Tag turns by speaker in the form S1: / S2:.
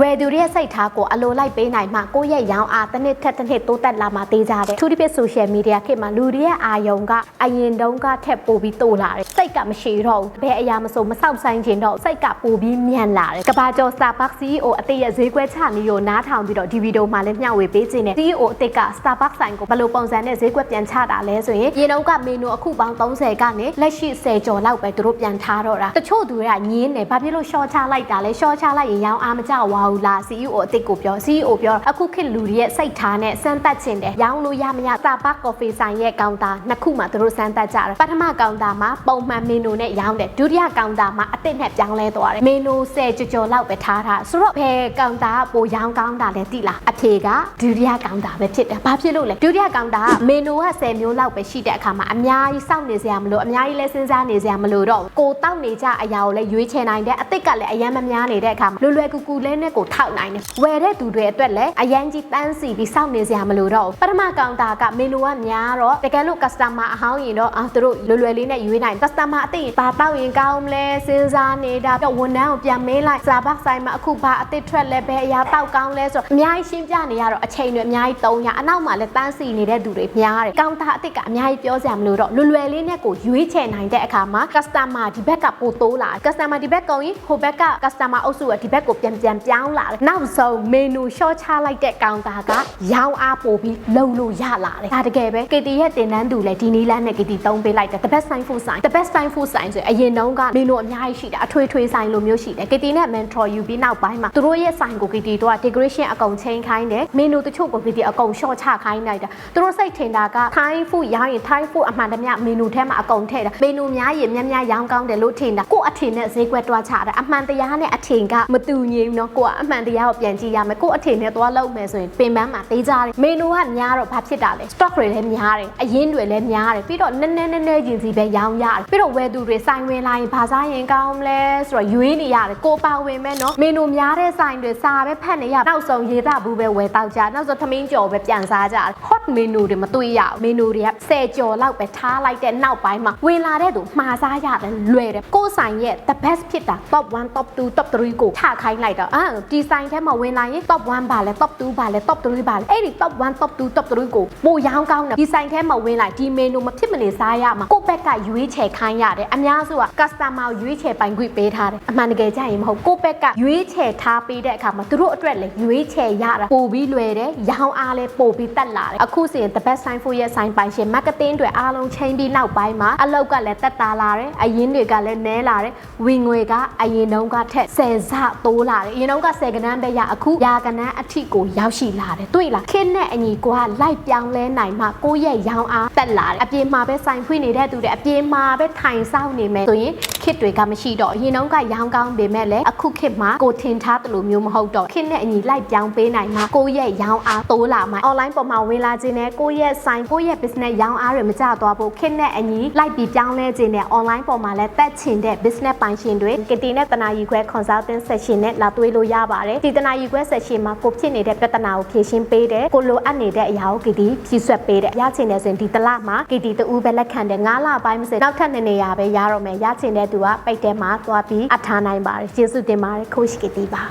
S1: ဝယ်သူတွေရဲ့စိတ်ထားကိုအလိုလိုက်ပေးနိုင်မှကိုယ့်ရဲ့ရောင်းအားတစ်နှစ်ထက်တစ်နှစ်တိုးတက်လာမှသေးကြတယ်။ထူးတစ်ပြည့် social media ခေတ်မှာလူတွေရဲ့အာယုံကအရင်တုန်းကထက်ပိုပြီးတိုးလာတယ်။စိတ်ကမရှိတော့ဘူး။ဘယ်အရာမဆိုမဆောက်ဆိုင်ခြင်းတော့စိတ်ကပိုပြီးမြန်လာတယ်။ကဘာကျော် Starbucks CEO အသေးရဲ့ဈေးကွက်ချနေကိုနားထောင်ပြီးတော့ဒီဗီဒီယိုမှာလည်းမျှဝေပေးခြင်းနဲ့ CEO အသစ်က Starbucks ဆိုင်ကိုဘယ်လိုပုံစံနဲ့ဈေးကွက်ပြန်ချတာလဲဆိုရင်ရင်တုန်းကမေနူအခုပေါင်း30ကနေလက်ရှိ10ကျော်လောက်ပဲသူတို့ပြန်ထားတော့တာ။တချို့သူတွေကညင်းတယ်ဘာဖြစ်လို့ short ချလိုက်တာလဲ short ချလိုက်ရင်ရောင်းအားမကျဝါဘူးလား CEO အသစ်ကိုပြော CEO ပြောအခုခေတ်လူတွေရဲ့စိတ်ထားနဲ့စမ်းသပ်ခြင်းတယ်ရောင်းလို့ရမရ Starbucks coffee ဆိုင်ရဲ့ကောင်တာနှစ်ခုမှသူတို့စမ်းသပ်ကြတယ်ပထမကောင်တာမှာပုံမှန်မေနူနဲ့ရောင်းတယ်ဒုတိယကောင်တာမှာအသစ်နဲ့ပြောင်းလဲသွားတယ်မေနူ10ကြော်ကြော်လောက်ပဲထားထားဆိုတော့ဘယ်ကောင်တာကပိုရောင်းကောင်းတာလဲသိလားအဖြေကဒုတိယကောင်တာပဲဖြစ်တယ်ဘာဖြစ်လို့လဲဒုတိယကောင်တာကမေနူက10မျိုးလောက်ပဲရှိတဲ့အခါမှာအများကြီးစောင့်နေစရာမလိုအများကြီးလဲစဉ်းစားနေစရာမလိုတော့ဘူးကိုတောက်နေကြအရာကိုလည်းရွေးချယ်နိုင်တယ်အသစ်ကလည်းအယမ်းမများနေတဲ့အခါမှာလွယ်လွယ်ကူကူလဲနဲ့ကိုထောက်နိုင်တယ်ဝယ်တဲ့သူတွေအတွက်လည်းအယမ်းကြီးတန်းစီပြီးစောင့်နေစရာမလိုတော့ဘူးပထမကောင်တာကမေနူကများတော့တကယ်လို့ customer အဟောင်းရင်တော့အာသူတို့လွယ်လွယ်လေးနဲ့ရွေးနိုင် customer အသစ်ဘာတောက်ရင်ကောင်းမလဲစဉ်းစားနေတာတော့ဝန်ထမ်းကိုပြန်မေးလိုက်စာဘတ်ဆိုင်မှာအခုဘာအသစ်ထွက်လဲဘယ်အရာတောက်ကောင်းလဲဆိုတော့အများကြီးရှင်းပြနေရတော့အချိန်တွေအများကြီးတုံးရအနောက်မှာလည်းတန်းစီနေတဲ့သူတွေများတယ်ကောင်တာအသစ်ကအများကြီးပြောစရာမလိုတော့လွယ်လွယ်လေးနဲ့ကိုရွေးချယ်နိုင်တဲ့အခါမှာ customer ဒီဘက်ကပိုတိုးလာတယ် customer ဒီဘက်ကုန်ရင်ဟိုဘက်က customer အုပ်စုကဒီဘက်ကိုပြန်ပြန်ပြောင်လာတယ်နောက်ဆုံး menu short ချလိုက်တဲ့ကောင်တာကရောင်းအားပို့ပြီးလုံလို့ရလာတယ်ဒါတကယ်ပဲ KT ရဲ့တင်တန်းသူလည်းဒီနီလန်းနဲ့ KT သုံးပေးလိုက်တယ် the best sign food sign the best sign food sign ဆိုရင်အရင်တုန်းက menu အများကြီးရှိတယ်အထွေထွေဆိုင်လိုမျိုးရှိတယ် KT နဲ့ mentor ယူပြီးနောက်ပိုင်းမှာသူတို့ရဲ့ sign ကို KT တို့က decoration အကုန်ချိန်ခိုင်းတယ် menu တချို့ကို KT အကုန် short ချခိုင်းလိုက်တာသူတို့စိတ်ထင်တာက Thai food ရောင်းရင် Thai food အမှန်တမျှ menu ထဲမှာအကုန်ထည့်တာ menu များရင်များများရောင်းကောင်းတယ်လို့ထင်တာကို့အထင်နဲ့ဈေးကွက်တွားချတာအမှန်တရားနဲ့အထင်ကမတူညီဘူးเนาะကိုက အမှန်တရားကိုပြန်ကြည့်ရမယ်ကို့အထင်နဲ့သွားလောက်မယ်ဆိုရင်ပင်ပန်းမှာတေးကြတယ်မေနူကများတော့ဘာဖြစ်တာလဲ stock တွေလည်းများတယ်အရင်တွေလည်းများတယ်ပြီးတော့နည်းနည်းနည်းနည်းချင်းစီပဲရောင်းရတယ်ပြီးတော့ဝယ်သူတွေဆိုင်ဝင်လာရင်ဘာစားရင်ကောင်းမလဲဆိုတော့ရွေးနေရတယ်ကိုပါဝင်မဲ့နော်မေနူများတဲ့ဆိုင်တွေစာပဲဖတ်နေရနောက်ဆုံးရေးသားဘူးပဲဝယ်တောက်ကြနောက်ဆုံးသမင်းကြော်ပဲပြန်စားကြ hot menu တွေမတွေ့ရဘူး menu တွေက10ကြော်လောက်ပဲထားလိုက်တဲ့နောက်ပိုင်းမှာဝင်လာတဲ့သူမှားစားရတယ်လွယ်တယ်ကိုဆိုင်ရဲ့ the best ဖြစ်တာ top 1 top 2 top 3ကိုထခိုင်းလိုက်တော့အာဒီဆိုင်ထဲမှာဝင်လာရင် top 1ပါလဲ top 2ပါလဲ top 3ပါလဲအဲ့ဒီ top 1 top 2 top 3ကိုပိုရောင်းကောင်းတယ်ဒီဆိုင်ထဲမှာဝင်လိုက်ဒီ menu မဖြစ်မနေစားရမှာကိုယ့်ဘက်ကရွေးချယ်ခိုင်းရတယ်အများစုက customer ကိုရွေးချယ်ပိုင်ခွင့်ပေးထားတယ်အမှန်တကယ်ကြရင်မဟုတ်ကိုယ့်ဘက်ကရွေးချယ်ထားပေးတဲ့အခါမှာသူတို့အတွက်လည်းရွေးချယ်ရတာပိုပြီးလွယ်တယ်ရောင်းအားလည်းပိုပြီးတက်လာတယ်အခုဆိုရင် the best sign for ရဲ့ sign ပိုင်ရှင် marketing တွေအားလုံးချိန်ပြီးနောက်ပိုင်းမှာအလောက်ကလည်းတက်တာလာတယ်အရင်တွေကလည်းနည်းလာတယ်ဝင်ငွေကအရင်တုန်းကထက်10ဆတိုးလာတယ်အရင်တုန်းက10ကနန်းပဲရအခုရာကနန်းအထိကိုရောက်ရှိလာတယ်တွေ့လားခင်းနဲ့အညီကိုကလိုက်ပြောင်းလဲနိုင်မှကိုယ့်ရဲ့ရောင်းအားတက်လာတယ်အပြင်မှာပဲဆိုင်ဖွင့်နေတဲ့သူတွေအပြင်မှာပဲထိုင်ဆောင်နေမယ်ဆိုရင် ခစ်တွေကမရှိတော့အရင်တုန်းကရောင်းကောင်းပေမဲ့လည်းအခုခစ်မှာကိုထင်ထားတယ်လို့မျိုးမဟုတ်တော့ခစ်နဲ့အညီလိုက်ပြောင်းပေးနိုင်မှကိုယ့်ရဲ့ရောင်းအားတိုးလာမှ online ပေါ်မှာဝင်လာခြင်းနဲ့ကိုယ့်ရဲ့ဆိုင်ကိုယ့်ရဲ့ business ရောင်းအားတွေမကျသွားဖို့ခစ်နဲ့အညီလိုက်ပြီးပြောင်းလဲခြင်းနဲ့ online ပေါ်မှာလည်းတက်ချင်တဲ့ business ပိုင်ရှင်တွေကတီနဲ့တနာရီခွဲ consulting session နဲ့လာတွေ့လို့ရပါတယ်ဒီတနာရီခွဲ session မှာကိုဖြစ်နေတဲ့ပြဿနာကိုဖြေရှင်းပေးတယ်ကိုလိုအပ်နေတဲ့အရာကိုကတီဖြည့်ဆွက်ပေးတယ်ရချင်တယ်ဆိုရင်ဒီတစ်လမှာကတီတူပဲလက်ခံတယ်9လပိုင်းမစနောက်ထပ်နှစ်နေရာပဲရတော့မယ်ရချင်တဲ့သူကပိတ်ထဲမှာသွားပြီးအထားနိုင်ပါတယ်ကျေးဇူးတင်ပါတယ် coach ကတီပါ